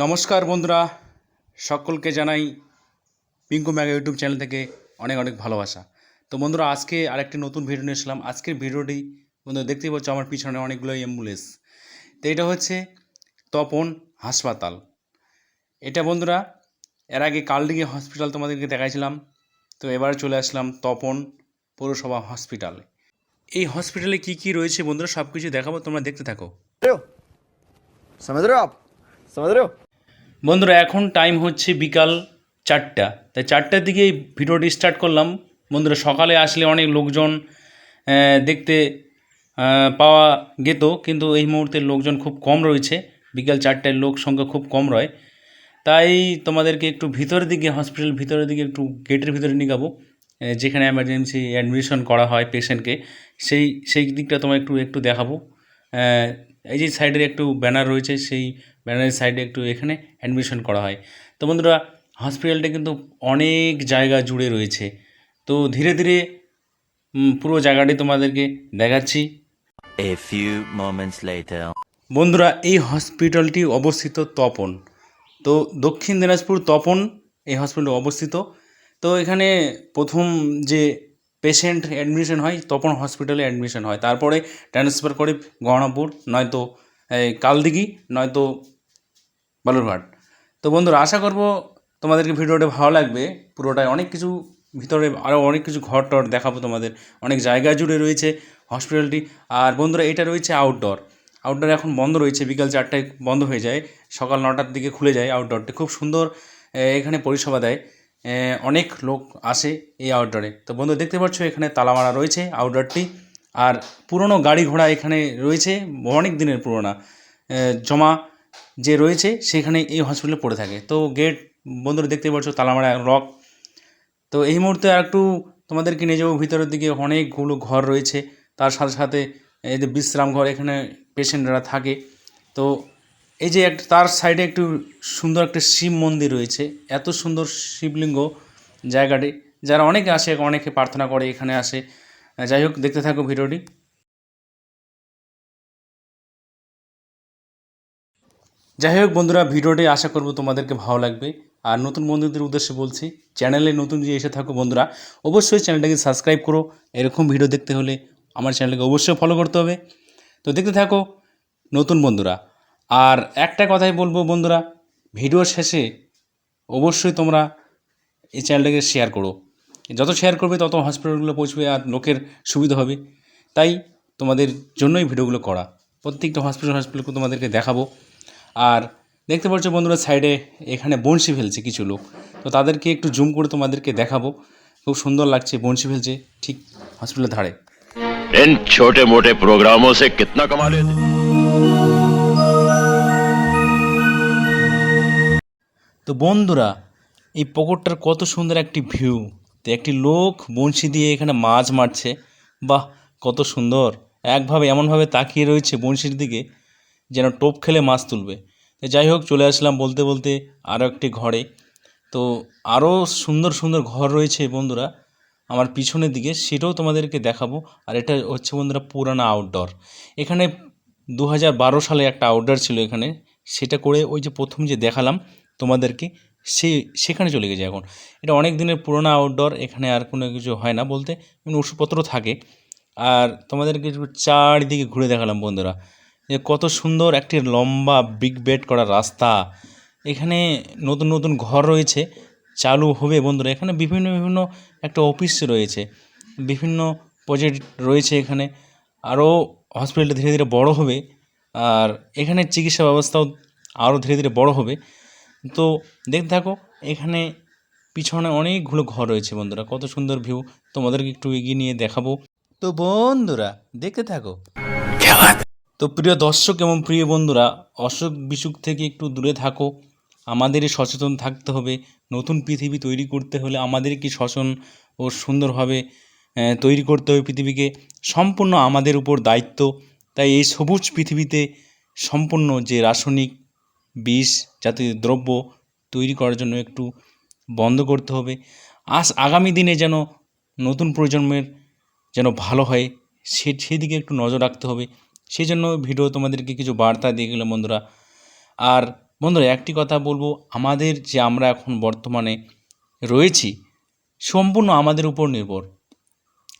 নমস্কার বন্ধুরা, সকলকে জানাই পিঙ্কু ম্যাগা ইউটিউব চ্যানেল থেকে অনেক অনেক ভালোবাসা। তো বন্ধুরা, আজকে আরেকটি নতুন ভিডিও নিয়ে এসলাম আজকের ভিডিওটি বন্ধুরা দেখতেই পাচ্ছ, আমার পিছনে অনেকগুলো অ্যাম্বুলেন্স তো এটা হচ্ছে তপন হাসপাতাল। এটা বন্ধুরা, এর আগে কালডিঙ্গি হসপিটাল তোমাদেরকে দেখাইছিলাম। তো এবারে চলে আসলাম তপন পৌরসভা হসপিটালে এই হসপিটালে কি কি রয়েছে বন্ধুরা সব কিছু দেখাবো, তোমরা দেখতে থাকো। সমুদ্র আপ। সমাজ বন্ধুরা, এখন টাইম হচ্ছে বিকাল চারটা। তাই চারটার দিকে ভিডিওটি স্টার্ট করলাম। বন্ধুরা, সকালে আসলে অনেক লোকজন দেখতে পাওয়া যেত কিন্তু এই মুহূর্তে লোকজন খুব কম রয়েছে। বিকাল চারটায় লোক সংখ্যা খুব কম রয়। তাই তোমাদেরকে একটু ভিতরের দিকে হসপিটাল ভিতরের দিকে একটু গেটের ভিতরে নিয়ে যাব। যেখানে এমার্জেন্সি অ্যাডমিশন করা হয় পেশেন্টকে সেই সেই দিকটা তোমার একটু একটু দেখাবো। এই যে সাইডের একটু ব্যানার রয়েছে, সেই ব্যানারের সাইডে একটু এখানে অ্যাডমিশন করা হয়। তো বন্ধুরা হসপিটালটা কিন্তু অনেক জায়গা জুড়ে রয়েছে। তো ধীরে ধীরে পুরো জায়গাটি তোমাদেরকে দেখাচ্ছি। Moments later. বন্ধুরা এই হসপিটালটি অবস্থিত তপন। তো দক্ষিণ দিনাজপুর তপন এই হসপিটাল অবস্থিত। তো এখানে প্রথম যে পেশেন্ট অ্যাডমিশন হয় তপন হসপিটালে অ্যাডমিশন হয়। তারপরে ট্রান্সফার করে গহনাপুর নয়তো কালদিঘি নয়তো বালুরঘাট। তো বন্ধুরা, আশা করব তোমাদেরকে ভিডিওটা ভালো লাগবে। পুরোটাই অনেক কিছু ভিতরে আরও অনেক কিছু ঘর টর দেখাবো তোমাদের। অনেক জায়গা জুড়ে রয়েছে হসপিটালটি। আর বন্ধুরা, এটা রয়েছে আউটডোর আউটডোর এখন বন্ধ রয়েছে, বিকাল চারটায় বন্ধ হয়ে যায়। সকাল নটার দিকে খুলে যায় আউটডোরটি খুব সুন্দর এখানে পরিষেবা দেয়। অনেক লোক আসে এই আউটডোরে তো বন্ধু দেখতে পাচ্ছ, এখানে তালা মারা রয়েছে আউটডোরটি আর পুরনো গাড়ি ঘোড়া এখানে রয়েছে, অনেক দিনের পুরোনো। জমা যে রয়েছে সেখানে এই হসপিটালে পড়ে থাকে। তো গেট বন্ধুরা দেখতে পাচ্ছ, তালামারা রক তো এই মুহূর্তে আর একটু তোমাদেরকে নিয়ে যাব। ভিতরের দিকে অনেকগুলো ঘর রয়েছে। তার সাথে সাথে এই যে বিশ্রাম ঘর, এখানে পেশেন্টরা থাকে। তো এই যে একটা, তার সাইডে একটু সুন্দর একটা শিব মন্দির রয়েছে। এত সুন্দর শিবলিঙ্গ জায়গাটি। যারা অনেকে আসে, অনেকে প্রার্থনা করে, এখানে আসে। যাই হোক, দেখতে থাকো ভিডিওটি। যাই হোক বন্ধুরা, ভিডিওটি আশা করব তোমাদেরকে ভালো লাগবে। আর নতুন বন্ধুদের উদ্দেশ্যে বলছি, চ্যানেলে নতুন যে এসে থাকো বন্ধুরা, অবশ্যই চ্যানেলটাকে সাবস্ক্রাইব করো। এরকম ভিডিও দেখতে হলে আমার চ্যানেলকে অবশ্যই ফলো করতে হবে। তো দেখতে থাকো নতুন বন্ধুরা। আর একটা কথাই বলব বন্ধুরা, ভিডিও শেষে অবশ্যই তোমরা এই চ্যানেলটাকে শেয়ার করো। যত শেয়ার করবে তত হসপিটালগুলো পৌঁছবে আর লোকের সুবিধা হবে। তাই তোমাদের জন্যই ভিডিওগুলো করা। প্রত্যেকটা হসপিটাল হসপিটালকে তোমাদেরকে দেখাবো। আর দেখতে পাচ্ছ বন্ধুরা সাইডে এখানে বনশি ফেলছে কিছু লোক তো তাদেরকে একটু জুম করে তোমাদেরকে দেখাবো খুব সুন্দর লাগছে বনশি ফেলছে ঠিক হসপিটালের ধারে इन छोटे मोटे प्रोग्रामों से कितना कमा लेते তো বন্ধুরা এই পুকুরটার কত সুন্দর একটি ভিউ তো একটি লোক বঁড়শি দিয়ে এখানে মাছ মারছে বাহ কত সুন্দর একভাবে এমনভাবে তাকিয়ে রয়েছে বঁড়শির দিকে যেন টোপ খেলে মাছ তুলবে। তো যাই হোক, চলে আসলাম বলতে বলতে আরও একটি ঘরে। তো আরও সুন্দর সুন্দর ঘর রয়েছে বন্ধুরা। আমার পিছনের দিকে সেটাও তোমাদেরকে দেখাবো। আর এটা হচ্ছে বন্ধুরা পুরানা আউটডোর এখানে দু হাজার বারো সালে একটা আউটডোর ছিল এখানে। সেটা করে ওই যে প্রথম যে দেখালাম তোমাদেরকে, সে সেখানে চলে গেছে এখন। এটা অনেক দিনের পুরোনো আউটডোর এখানে আর কোনো কিছু হয় না বলতে। ওষুধপত্র থাকে। আর তোমাদেরকে চারিদিকে ঘুরে দেখালাম বন্ধুরা। যে কত সুন্দর একটি লম্বা বিগ বেড করা রাস্তা। এখানে নতুন নতুন ঘর রয়েছে, চালু হবে বন্ধুরা। এখানে বিভিন্ন বিভিন্ন একটা অফিস রয়েছে, বিভিন্ন প্রজেক্ট রয়েছে এখানে। আরও হসপিটালটা ধীরে ধীরে বড় হবে, আর এখানে চিকিৎসা ব্যবস্থাও আরও ধীরে ধীরে বড় হবে। তো দেখতে থাকো, এখানে পিছনে অনেকগুলো ঘর রয়েছে বন্ধুরা। কত সুন্দর ভিউ তোমাদেরকে একটু এগিয়ে নিয়ে দেখাবো। তো বন্ধুরা, দেখতে থাকো। তো প্রিয় দর্শক এবং প্রিয় বন্ধুরা অসুখ বিসুখ থেকে একটু দূরে থাকো। আমাদেরই সচেতন থাকতে হবে। নতুন পৃথিবী তৈরি করতে হলে আমাদেরকে সচেতন ও সুন্দরভাবে তৈরি করতে হবে পৃথিবীকে? সম্পূর্ণ আমাদের উপর দায়িত্ব। তাই এই সবুজ পৃথিবীতে সম্পূর্ণ যে রাসায়নিক বিষ জাতীয় দ্রব্য তৈরি করার জন্য একটু বন্ধ করতে হবে। আস আগামী দিনে যেন নতুন প্রজন্মের যেন ভালো হয়, সে, সেদিকে একটু নজর রাখতে হবে। সেই জন্য ভিডিও তোমাদেরকে কিছু বার্তা দিয়ে গেলাম বন্ধুরা। আর বন্ধুরা, একটি কথা বলব, আমাদের যে আমরা এখন বর্তমানে রয়েছি, সম্পূর্ণ আমাদের উপর নির্ভর।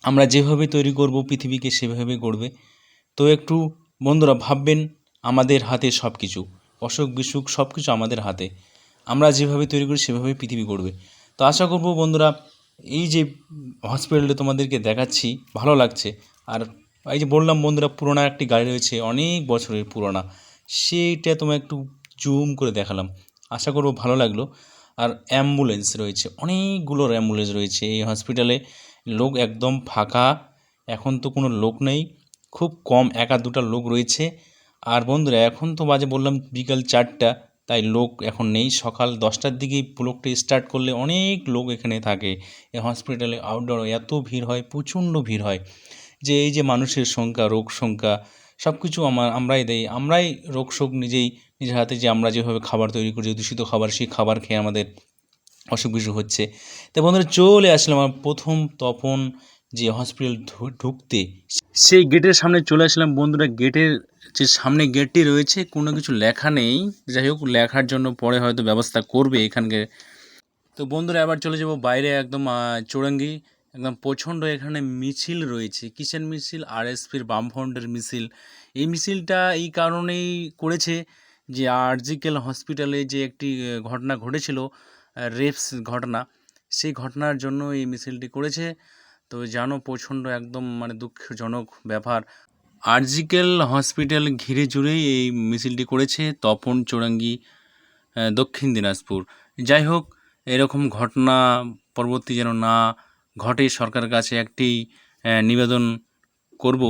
আমরা যেভাবে তৈরি করব, পৃথিবীকে সেভাবে গড়বে। তো একটু বন্ধুরা ভাববেন, আমাদের হাতে সব কিছু অসুখ বিসুখ সব কিছু আমাদের হাতে। আমরা যেভাবে তৈরি করি সেভাবেই পৃথিবী গড়বে। তো আশা করব বন্ধুরা, এই যে হসপিটালে তোমাদেরকে দেখাচ্ছি, ভালো লাগছে। আর এই যে বললাম বন্ধুরা, পুরোনো একটি গাড়ি রয়েছে, অনেক বছরের পুরোনো। সেইটা তোমায় একটু জুম করে দেখালাম। আশা করব ভালো লাগল। আর অ্যাম্বুলেন্স রয়েছে, অনেকগুলো অ্যাম্বুলেন্স রয়েছে এই হসপিটালে লোক একদম ফাঁকা, এখন তো কোনো লোক নেই। খুব কম, একা দুটা লোক রয়েছে। আর বন্ধুরা, এখন তো বাজে বললাম বিকাল চারটা, তাই লোক এখন নেই। সকাল দশটার দিকে ব্লকটা স্টার্ট করলে অনেক লোক এখানে থাকে। এই হসপিটালে আউটডোর এত ভিড় হয়, প্রচণ্ড ভিড় হয়। যে এই যে মানুষের সংখ্যা, রোগ সংখ্যা সব কিছু আমার, আমরাই দেই। আমরাই রোগ শোক নিজেই নিজের হাতে যে আমরা যেভাবে খাবার তৈরি করি দূষিত খাবার, সেই খাবার খেয়ে আমাদের অসুখ বিসুখ হচ্ছে। তো বন্ধুরা, চলে আসলাম আমার প্রথম তপন যে হসপিটাল ঢুকতে। সেই গেটের সামনে চলে আসলাম। বন্ধুরা গেটের যে সামনে গেটটি রয়েছে, কোনো কিছু লেখা নেই। যাই হোক, লেখার জন্য পরে হয়তো ব্যবস্থা করবে এখানকে। তো বন্ধুরা, এবার চলে যাব বাইরে একদম চৌরঙ্গি। একদম প্রচণ্ড এখানে মিছিল রয়েছে। কিসের মিছিল? আর আরএসপির বামফ্রন্টের মিছিল। এই মিছিলটা এই কারণেই করেছে যে আরজিকেল হসপিটালে যে একটি ঘটনা ঘটেছিল রেপস ঘটনা, সেই ঘটনার জন্য এই মিছিলটি করেছে। তো জানো, প্রচণ্ড একদম মানে দুঃখজনক ব্যাপার। আরজিকেল হসপিটাল ঘিরে জুড়েই এই মিছিলটি করেছে তপন চৌরঙ্গি দক্ষিণ দিনাজপুর। যাই হোক, এরকম ঘটনা পরবর্তী যেন না ঘটে সরকারের কাছে একটি নিবেদন করব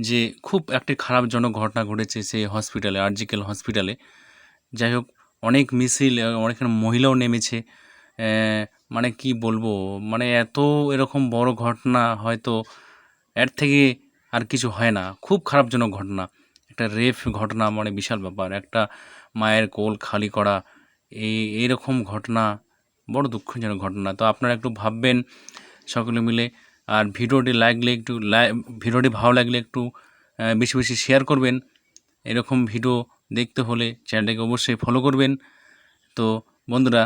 যে খুব একটি খারাপজনক ঘটনা ঘটেছে সেই হসপিটালে, আরজিকেল হসপিটালে। যাই হোক, অনেক মিছিল অনেক মহিলাও নেমেছে। মানে কি বলব মানে এত এরকম বড় ঘটনা হয়তো এর থেকে আর কিছু হয় না। খুব খারাপজনক ঘটনা। একটা রেপ ঘটনা মানে বিশাল ব্যাপার। একটা মায়ের কোল খালি করা এই এইরকম ঘটনা বড় দুঃখজনক ঘটনা। তো আপনারা একটু ভাববেন সকলে মিলে, আর ভিডিওটি লাগলে একটু ভিডিওটি ভালো লাগলে একটু বেশি বেশি শেয়ার করবেন। এরকম ভিডিও দেখতে হলে চ্যানেলটাকে অবশ্যই ফলো করবেন। তো বন্ধুরা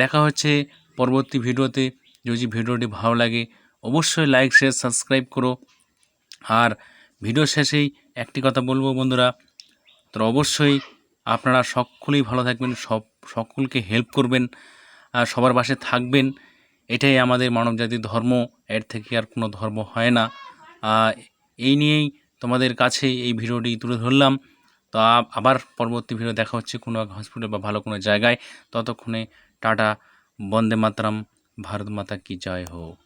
দেখা হচ্ছে পরবর্তী ভিডিওতে। যদি ভিডিওটি ভালো লাগে, অবশ্যই লাইক শেয়ার সাবস্ক্রাইব করো। আর ভিডিও শেষেই একটি কথা বলব বন্ধুরা, তো অবশ্যই আপনারা সকলেই ভালো থাকবেন, সব, সকলকে হেল্প করবেন। সবার পাশে থাকবেন, এটাই আমাদের মানবজাতির ধর্ম, এর থেকে আর কোনো ধর্ম হয় না। এই নিয়েই তোমাদের কাছে এই ভিডিওটি তুলে ধরলাম। তো আবার পরবর্তী ভিডিও দেখা হচ্ছে কোনো এক হসপিটাল বা ভালো কোনো জায়গায়। ততক্ষণে টাটা, বন্দে মাতরম, ভারত মাতা কি জয় হোক।